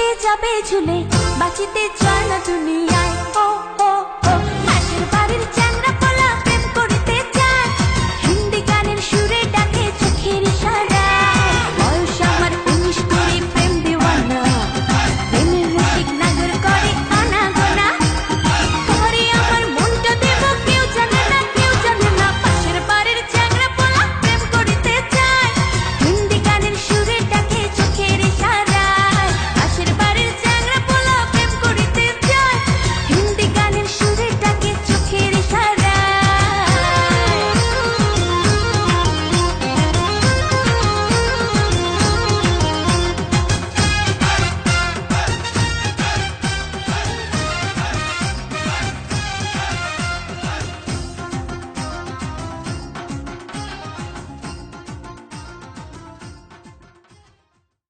বাঁচিতে যাবে ঝুলে বাঁচিতে চায় না দুনিয়ায়।